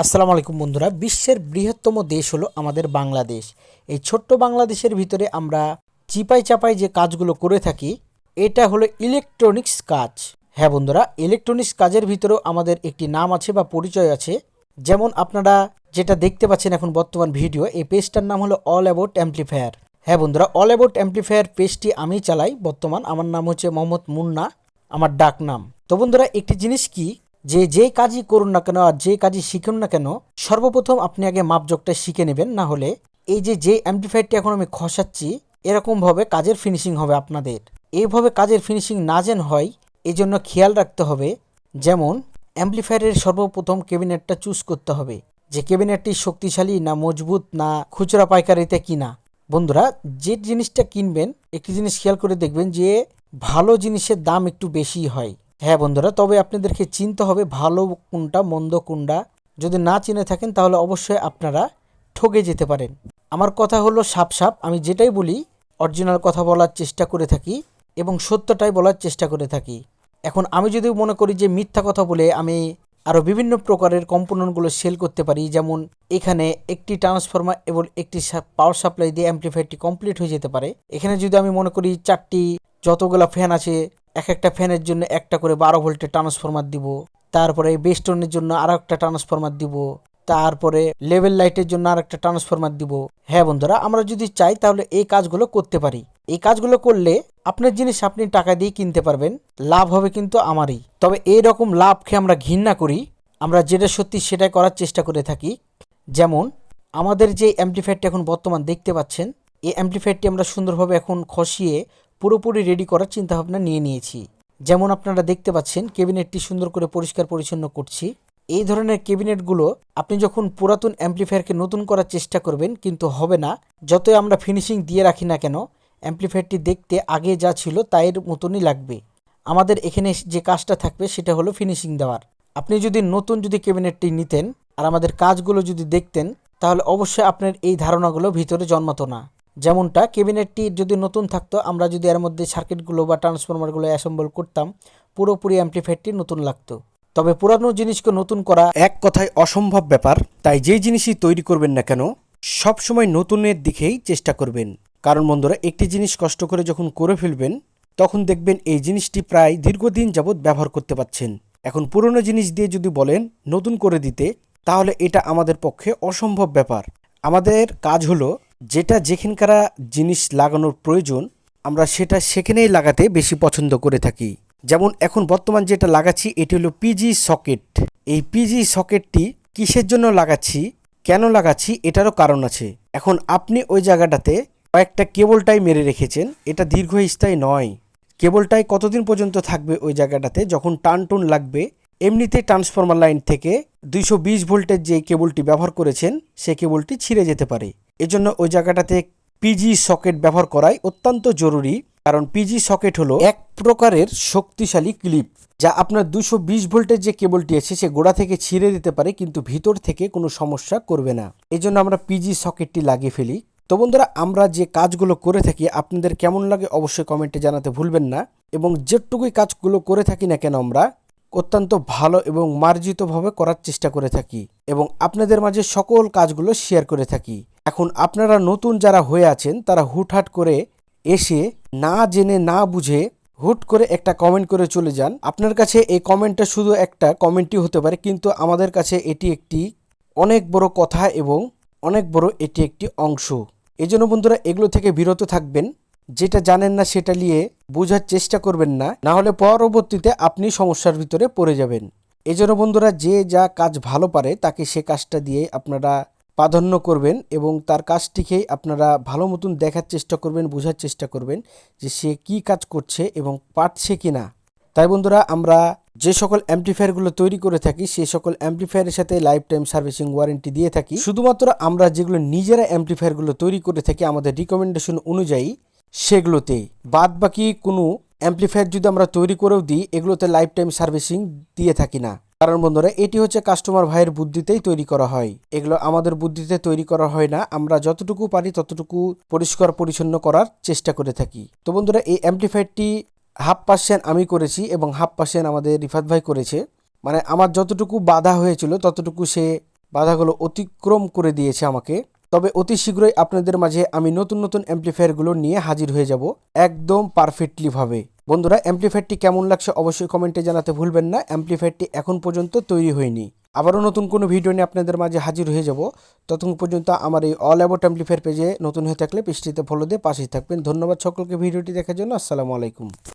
আসসালামু আলাইকুম বন্ধুরা, বিশ্বের বৃহত্তম দেশ হলো আমাদের বাংলাদেশ। এই ছোট্ট বাংলাদেশের ভিতরে আমরা চিপাই চাপাই যে কাজগুলো করে থাকি, এটা হলো ইলেকট্রনিক্স কাজ। হ্যাঁ বন্ধুরা ইলেকট্রনিক্স কাজের ভিতরেও আমাদের একটি নাম আছে বা পরিচয় আছে। যেমন আপনারা যেটা দেখতে পাচ্ছেন এখন বর্তমান ভিডিও, এই পেজটার নাম হলো অল অ্যাবাউট অ্যাম্পলিফায়ার হ্যাঁ বন্ধুরা অল অ্যাবাউট অ্যাম্পলিফায়ার পেজটি আমি চালাই, বর্তমান আমার নাম হচ্ছে মোহাম্মদ মুন্না, আমার ডাক নাম তো বন্ধুরা, একটি জিনিস কি যে যে কাজই করুন না কেন আর যে কাজই শিখুন না কেন, সর্বপ্রথম আপনি আগে মাপজোকটা শিখে নেবেন। না হলে এই যে যে অ্যাম্পলিফায়ারটি এখন আমি খসাচ্ছি, এরকমভাবে কাজের ফিনিশিং হবে আপনাদের। এইভাবে কাজের ফিনিশিং না যেন হয় এই জন্য খেয়াল রাখতে হবে। যেমন অ্যাম্পলিফায়ারের সর্বপ্রথম ক্যাবিনেটটা চুজ করতে হবে। যে ক্যাবিনেটটি শক্তিশালী না মজবুত না খুচরা পাইকারিতে কিনা। বন্ধুরা, যে জিনিসটা কিনবেন, একটি জিনিস খেয়াল করে দেখবেন যে, ভালো জিনিসের দাম একটু বেশি হয়। হ্যাঁ বন্ধুরা, তবে আপনাদেরকে চিনতে হবে ভালো কোনটা, মন্দ কোনটা। যদি না চিনে থাকেন, তাহলে অবশ্যই আপনারা ঠকে যেতে পারেন। আমার কথা হলো সাপ সাপ, আমি যেটাই বলি, অরিজিনাল কথা বলার চেষ্টা করে থাকি এবং সত্যটাই বলার চেষ্টা করে থাকি। এখন আমি যদি মনে করি যে মিথ্যা কথা বলে আমি আরও বিভিন্ন প্রকারের কম্পোনেন্টগুলো সেল করতে পারি, যেমন এখানে একটি ট্রান্সফরমার এবং একটি পাওয়ার সাপ্লাই দিয়ে অ্যাম্পলিফায়ারটি কমপ্লিট হয়ে যেতে পারে। এখানে যদি আমি মনে করি চারটি, যতগুলা ফ্যান আছে এক একটা ফ্যানের জন্য একটা করে বারো ভোল্টের ট্রান্সফরমার দিব, তারপরে বেস্টনের জন্য আরও একটা ট্রান্সফরমার দিব, তারপরে লেভেল লাইটের জন্য আর একটা ট্রান্সফরমার দিব। হ্যাঁ বন্ধুরা, আমরা যদি চাই তাহলে এই কাজগুলো করতে পারি। এই কাজগুলো করলে আপনার জিনিস আপনি টাকা দিয়ে কিনতে পারবেন, লাভ হবে কিন্তু আমারই। তবে এই রকম লাভকে আমরা ঘৃণা করি, আমরা যেটা সত্যি সেটাই করার চেষ্টা করে থাকি। যেমন, আমাদের যে অ্যাম্পলিফায়ারটি এখন বর্তমান দেখতে পাচ্ছেন, এই অ্যাম্পলিফায়ারটি আমরা সুন্দরভাবে এখন খসিয়ে পুরোপুরি রেডি করার চিন্তাভাবনা নিয়ে নিয়েছি। যেমন আপনারা দেখতে পাচ্ছেন, ক্যাবিনেটটি সুন্দর করে পরিষ্কার পরিচ্ছন্ন করছি। এই ধরনের ক্যাবিনেটগুলো আপনি যখন পুরাতন অ্যাম্পলিফায়ারকে নতুন করার চেষ্টা করবেন, কিন্তু হবে না। যতই আমরা ফিনিশিং দিয়ে রাখি না কেন, অ্যাম্পলিফায়ারটি দেখতে আগে যা ছিল তাই মতনই লাগবে। আমাদের এখানে যে কাজটা থাকবে সেটা হলো ফিনিশিং দেওয়ার। আপনি যদি নতুন যদি ক্যাবিনেটটি নিতেন আর আমাদের কাজগুলো যদি দেখতেন, তাহলে অবশ্যই আপনার এই ধারণাগুলো ভিতরে জন্মাতো না। যেমনটা কেবিনেটটি যদি নতুন থাকতো, আমরা যদি এর মধ্যে সার্কিটগুলো বা ট্রান্সফরমারগুলো অ্যাসেম্বল করতাম, পুরোপুরি অ্যাম্পলিফায়ারটি নতুন লাগতো। তবে পুরানো জিনিসকে নতুন করা এক কথায় অসম্ভব ব্যাপার। তাই যেই জিনিসই তৈরি করবেন না কেন সব সময় নতুনের দিকেই চেষ্টা করবেন। কারণ বন্ধুরা, একটি জিনিস কষ্ট করে যখন করে ফেলবেন, তখন দেখবেন এই জিনিসটি প্রায় দীর্ঘদিন যাবৎ ব্যবহার করতে পারছেন। এখন পুরনো জিনিস দিয়ে যদি বলেন নতুন করে দিতে, তাহলে এটা আমাদের পক্ষে অসম্ভব ব্যাপার। আমাদের কাজ হলো যেটা যেখানকার জিনিস লাগানোর প্রয়োজন, আমরা সেটা সেখানেই লাগাতে বেশি পছন্দ করে থাকি। যেমন এখন বর্তমান যেটা লাগাচ্ছি, এটি হলো পিজি সকেট এই পিজি সকেটটি কিসের জন্য লাগাচ্ছি, কেন লাগাচ্ছি, এটারও কারণ আছে। এখন আপনি ওই জায়গাটাতে কয়েকটা কেবলটাই মেরে রেখেছেন, এটা দীর্ঘস্থায়ী নয়। কেবলটাই কতদিন পর্যন্ত থাকবে ওই জায়গাটাতে? যখন টান টুন লাগবে, এমনিতে ট্রান্সফরমার লাইন থেকে দুইশো বিশ ভোল্টের যে কেবলটি ব্যবহার করেছেন, সে কেবলটি ছিঁড়ে যেতে পারে। এজন্য ওই জায়গাটাতে পিজি সকেট ব্যবহার করাই অত্যন্ত জরুরি, কারণ পিজি সকেট হলো এক প্রকারের শক্তিশালী ক্লিপ যা আপনার দুশো বিশ ভোল্টের যে কেবলটি আছে সে গোড়া থেকে ছিঁড়ে দিতে পারে, কিন্তু ভিতর থেকে কোনো সমস্যা করবে না। এই জন্য আমরা পিজি সকেটটি লাগিয়ে ফেলি। তো বন্ধুরা, আমরা যে কাজগুলো করে থাকি, আপনাদের কেমন লাগে অবশ্যই কমেন্টে জানাতে ভুলবেন না। এবং যেটুকুই কাজগুলো করে থাকি না কেন আমরা, অত্যন্ত ভালো এবং মার্জিতভাবে করার চেষ্টা করে থাকি। এবং আপনাদের মাঝে সকল কাজগুলো শেয়ার করে থাকি। এখন আপনারা নতুন যারা হয়ে আছেন, তারা হুটহাট করে এসে না জেনে, না বুঝে হুট করে একটা কমেন্ট করে চলে যান। আপনার কাছে এই কমেন্টটা শুধু একটা কমেন্টই হতে পারে, কিন্তু আমাদের কাছে এটি একটি অনেক বড় কথা এবং অনেক বড় এটি একটি অংশ। এই জন্য বন্ধুরা, এগুলো থেকে বিরত থাকবেন। যেটা জানেন না, সেটা নিয়ে বোঝার চেষ্টা করবেন না। না হলে পরবর্তীতে আপনি সমস্যার ভিতরে পড়ে যাবেন। এই জন্য বন্ধুরা, যে যা কাজ ভালো পারে, তাকে সে কাজটা দিয়ে আপনারা প্রাধান্য করবেন এবং তার কাজটিকেই আপনারা ভালো মতন দেখার চেষ্টা করবেন, বোঝার চেষ্টা করবেন যে সে কি কাজ করছে এবং পারছে কি না। তাই বন্ধুরা, আমরা যে সকল অ্যাম্পলিফায়ারগুলো তৈরি করে থাকি সেই সকল অ্যাম্পলিফায়ারের সাথে লাইফ টাইম সার্ভিসিং ওয়ারেন্টি দিয়ে থাকি। শুধুমাত্র আমরা যেগুলো নিজেরা অ্যাম্পলিফায়ারগুলো তৈরি করে থাকি, আমাদের রিকমেন্ডেশন অনুযায়ী সেগুলোতে। বাদ বাকি কোনো অ্যাম্পলিফায়ার যদি আমরা তৈরি করেও দিই, এগুলোতে লাইফ টাইম সার্ভিসিং দিয়ে থাকি না। কারণ বন্ধুরা, এটি হচ্ছে কাস্টমার ভাইয়ের বুদ্ধিতেই তৈরি করা হয়। এগুলো আমাদের বুদ্ধিতে তৈরি করা হয় না, আমরা যতটুকু পারি ততটুকু পরিষ্কার পরিচ্ছন্ন করার চেষ্টা করে থাকি। তো বন্ধুরা, এই অ্যাম্পলিফায়ারটি হাফ পার্সেন্ট আমি করেছি এবং হাফ পার্সেন্ট আমাদের রিফাত ভাই করেছে। মানে আমার যতটুকু বাধা হয়েছিল, ততটুকু সে বাধাগুলো অতিক্রম করে দিয়েছে আমাকে। তবে অতি শীঘ্রই আপনাদের মাঝে আমি নতুন নতুন অ্যাম্পলিফায়ারগুলো নিয়ে হাজির হয়ে যাব। একদম পারফেক্টলি ভাবে। বন্ধুরা অ্যাম্পলিফায়ারটি কেমন লাগছে অবশ্যই কমেন্টে জানাতে ভুলবেন না। অ্যাম্পলিফায়ারটি এখন পর্যন্ত তৈরি হয়নি। আবারও নতুন কোনো ভিডিও নিয়ে আপনাদের মাঝে হাজির হয়ে যাব। ততক্ষণ পর্যন্ত আমার এই অল অ্যাবাউট অ্যাম্পলিফায়ার পেজে নতুন হয়ে থাকলে পেজটিতে ফলো দিয়ে পাশেই থাকবেন। ধন্যবাদ সকলকে ভিডিওটি দেখার জন্য। আসসালামু আলাইকুম।